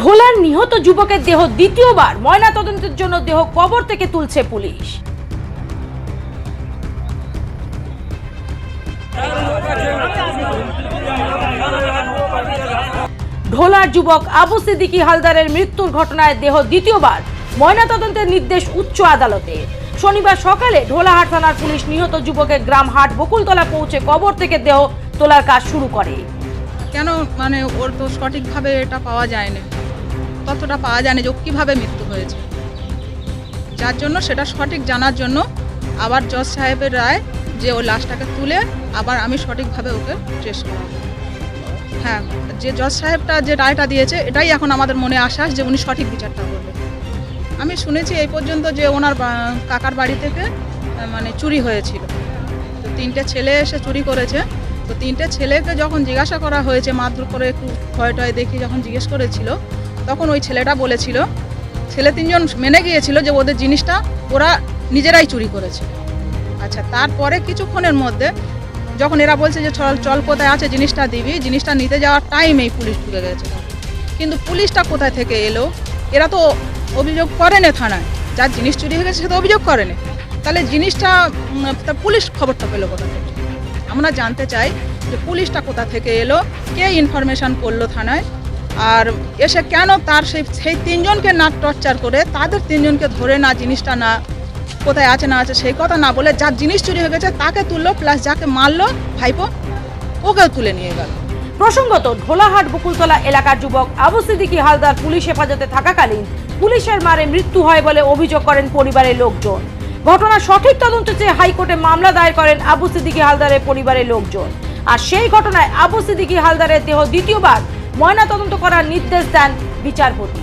ভোলার নিহত যুবকের দেহ দ্বিতীয়বার ময়নাতদন্তের জন্য দেহ কবর থেকে তুলছে পুলিশ। ঢোলার যুবক আবু সিদ্দিকী হালদারের মৃত্যুর ঘটনায় দেহ দ্বিতীয়বার ময়নাতদন্তের নির্দেশ উচ্চ আদালতে। শনিবার সকালে ঢোলাহাট থানার পুলিশ নিহত যুবকের গ্রাম হাট বকুলতলা পৌঁছে কবর থেকে দেহ তোলার কাজ শুরু করে। কেন? মানে ওর তো সঠিকভাবে এটা পাওয়া যায়নি। ততটা পাওয়া যায়নি যে ও কীভাবে মৃত্যু হয়েছে। যার জন্য সেটা সঠিক জানার জন্য আবার জজ সাহেবের রায় যে ও লাশটাকে তুলে আবার আমি সঠিকভাবে ওকে ট্রেস করাবো। হ্যাঁ যে জজ সাহেবটা যে রায়টা দিয়েছে, এটাই এখন আমাদের মনে আশ্বাস যে উনি সঠিক বিচারটা করবে আমি শুনেছি এই পর্যন্ত যে ওনার কাকার বাড়ি থেকে মানে চুরি হয়েছিল। তো তিনটে ছেলে এসে চুরি করেছে। তো তিনটে ছেলেকে যখন জিজ্ঞাসা করা হয়েছে, মারধর করে একটু ভয় টয় দেখে যখন জিজ্ঞেস করেছিল, তখন ওই ছেলেটা বলেছিল, ছেলে তিনজন মেনে গিয়েছিল যে ওদের জিনিসটা ওরা নিজেরাই চুরি করেছে। আচ্ছা তারপরে কিছুক্ষণের মধ্যে যখন এরা বলছে যে চল চল কোথায় আছে, জিনিসটা দিবি, জিনিসটা নিতে যাওয়ার টাইমেই পুলিশ ঢুকে গেছে। কিন্তু পুলিশটা কোথায় থেকে এলো? এরা তো অভিযোগ করেনি থানায়। যার জিনিস চুরি হয়ে গেছে, সে তো অভিযোগ করে করেনি। তাহলে জিনিসটা তা পুলিশ খবরটা পেল কোথা থেকে? আমরা জানতে চাই যে পুলিশটা কোথা থেকে এলো, কে ইনফরমেশন করল থানায়, আর এসে কেন তার সেই সেই তিনজনকে না টর্চার করে, তাদের তিনজনকে ধরে না, জিনিসটা না, কোথায় আছে, না আছে, সেই কথা না বলে যার জিনিস চুরি হয়ে গেছে, তাকে তুললো প্লাস যাকে মারলো, ভাইপো, ওকেও তুলে নিয়ে গেল। প্রসঙ্গত, ঢোলাহাট, বকুলতলা এলাকার যুবক আবু সিদ্দিকি হালদার পুলিশ হেফাজতে থাকাকালীন পুলিশের মারে মৃত্যু হয় বলে অভিযোগ করেন পরিবারের লোকজন। ঘটনার সঠিক তদন্ত চেয়ে হাইকোর্টে মামলা দায়ের করেন আবু সিদ্দিকি হালদারের পরিবারের লোকজন। আর সেই ঘটনায় আবু সিদ্দিকি হালদারের দেহ দ্বিতীয়বার ময়নাতদন্ত করার নির্দেশ দেন বিচারপতি।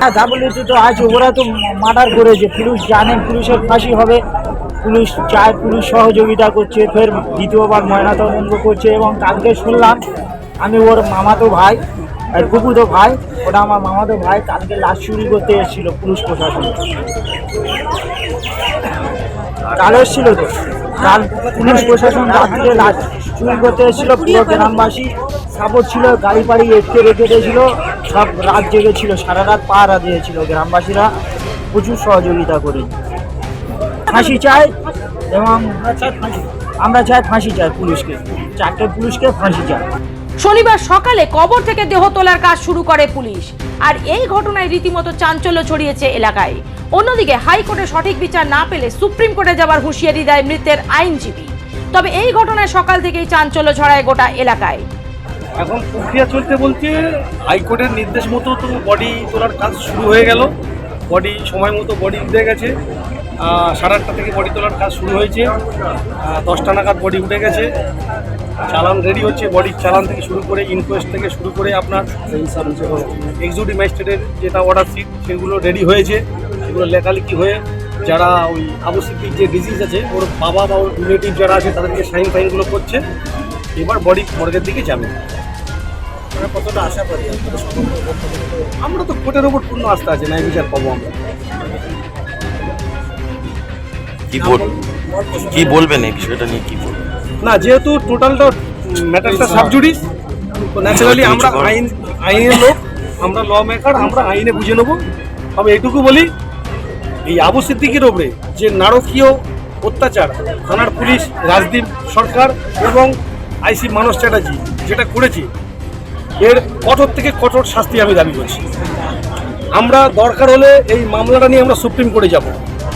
হ্যাঁ ডাব্লিউটি তো আছে, ওরা তো মার্ডার করেছে। পুলিশ জানেন পুলিশের ফাঁসি হবে। পুলিশ চায়, পুলিশ সহযোগিতা করছে, ফের দ্বিতীয়বার ময়নাতদন্ত করছে এবং কালকে শুনলাম, আমি ওর মামাতো ভাই, আর কুকুরতো ভাই, ওটা আমার মামাতো ভাই কালকে লাশ চুরি করতে এসেছিল পুলিশ প্রশাসন। কাল এসেছিল তো? কাল পুলিশ প্রশাসন রাত্রে লাশ চুরি করতে এসেছিল, পুরো গ্রামবাসী, সাপোর্ট ছিল, গাড়ি পাড়ি এটকে রেখে দিয়েছিল। সব রাত জেগেছিল সারা রাত পাহারা দিয়েছিল গ্রামবাসীরা। প্রচুর সহযোগিতা করে। ফাঁসি চাই এবং আমরা চাই ফাঁসি চাই পুলিশকে। চারটে পুলিশকে ফাঁসি চাই। শনিবার সকালে কবর থেকে দেহ তোলার কাজ শুরু করে পুলিশ। আর এই ঘটনায় রীতিমতো চাঞ্চল্য ছড়িয়েছে এলাকায়। অন্যদিকে হাইকোর্টে সঠিক বিচার না পেলে সুপ্রিম কোর্টে যাওয়ার হুঁশিয়ারি দেয় মৃতের আইনজীবী। তবে এই ঘটনায় সকাল থেকেই চাঞ্চল্য ছড়ায় গোটা এলাকায়। এখন প্রক্রিয়া চলতে বলতে হাইকোর্টের নির্দেশ মতো তো বডি তোলার কাজ শুরু হয়ে গেল। বডি সময় মতো বডি উঠে গেছে। সাড়ে আটটা থেকে বডি তোলার কাজ শুরু হয়েছে। দশটা নাগাদ বডি উঠে গেছে। চালান রেডি হচ্ছে। বডির চালান থেকে শুরু করে ইনকোয়েস্ট থেকে শুরু করে আপনার এক্সিকিউটিভ ম্যাজিস্ট্রেটের যেটা অর্ডার শিট সেগুলো রেডি হয়েছে। সেগুলো লেখালেখি হয়ে যারা ওই আবু সিদ্দিক যে ডিজিজ আছে, ওর বাবা বা ওর রিলেটিভ যারা আছে, তাদেরকে সাইন ফাইনগুলো করছে। এবার বডি মর্গের দিকে যাবে। কতটা আশা করি? আমরা তো কোর্টের ওপর পূর্ণ আস্থা আছে ন্যায় বিচার পাবো আমরা। কি বল কি বলবেন এই বিষয়টা নিয়ে কি বলবেন? না যেহেতু টোটালটা ম্যাটারটা সাবজুডিস তো ন্যাচারালি আমরা আইন আইনের লোক আমরা ল মেকার আমরা আইনে বুঝে নেব। আমি এইটুকু বলি এই আবু সিদ্দিকের ওপরে যে নারকীয় অত্যাচার থানার পুলিশ রাজদীপ সরকার এবং আইসি মানস চ্যাটার্জি যেটা করেছে এর কঠোর থেকে কঠোর শাস্তি আমি দাবি করছি। আমরা দরকার হলে এই মামলাটা নিয়ে আমরা সুপ্রিম কোর্টে যাব।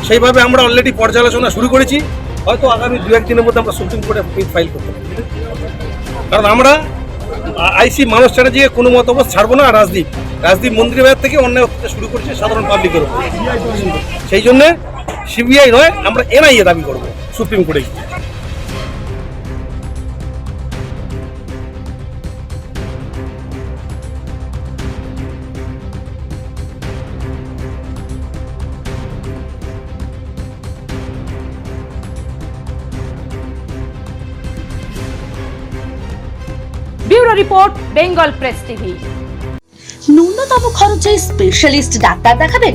সেইভাবে আমরা অলরেডি পর্যালোচনা শুরু করেছি। হয়তো আগামী দু একদিনের মধ্যে আমরা সুপ্রিম কোর্টে ফাইল করতে পারি। কারণ আমরা আইসি মানুষ চ্যাটার্জিকে কোনো মতামত ছাড়বো না রাজদীপ। রাজদীপ মন্ত্রী বাজার থেকে অন্যায় অত্যাচার শুরু করেছে সাধারণ পাবলিকের উপর। সেই জন্যে সিবিআই নয়, আমরা এনআইএ দাবি করব সুপ্রিম কোর্টে রিপোর্ট বেঙ্গল প্রেস টিভি ন্যূনতম খরচে স্পেশালিস্ট ডাক্তার দেখাবেন?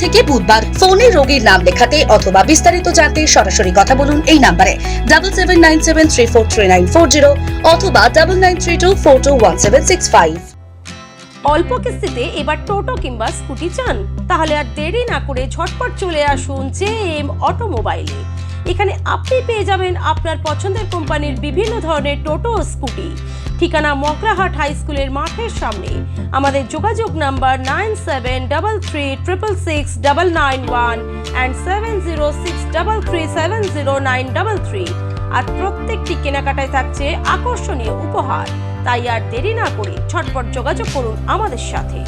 থেকে বুধবার ফোনে রোগীর নাম লেখাতে অথবা বিস্তারিত জানতে সরাসরি কথা বলুন এই নাম্বারে। Double seven nine seven three four three nine four zero অথবা double nine three two four two one seven six five অল্প কিস্তিতে এবার টোটো কিংবা স্কুটি চান। তাহলে আর দেরি না করে ঝটপট চলে আসুন জে এম অটোমোবাইলে। এখানে আপনি পেয়ে যাবেন আপনার পছন্দের কোম্পানির বিভিন্ন ধরনের টোটো স্কুটি। ঠিকানা মকরাহাট হাই স্কুলের মাঠের সামনে। আমাদের যোগাযোগ number nine seven double three triple six double nine one and seven zero six double three seven zero nine double three. আর প্রত্যেকটি কেনাকাটায় থাকছে আকর্ষণীয় উপহার। তাই আর দেরি না করে ছটপট যোগাযোগ করুন আমাদের সাথে।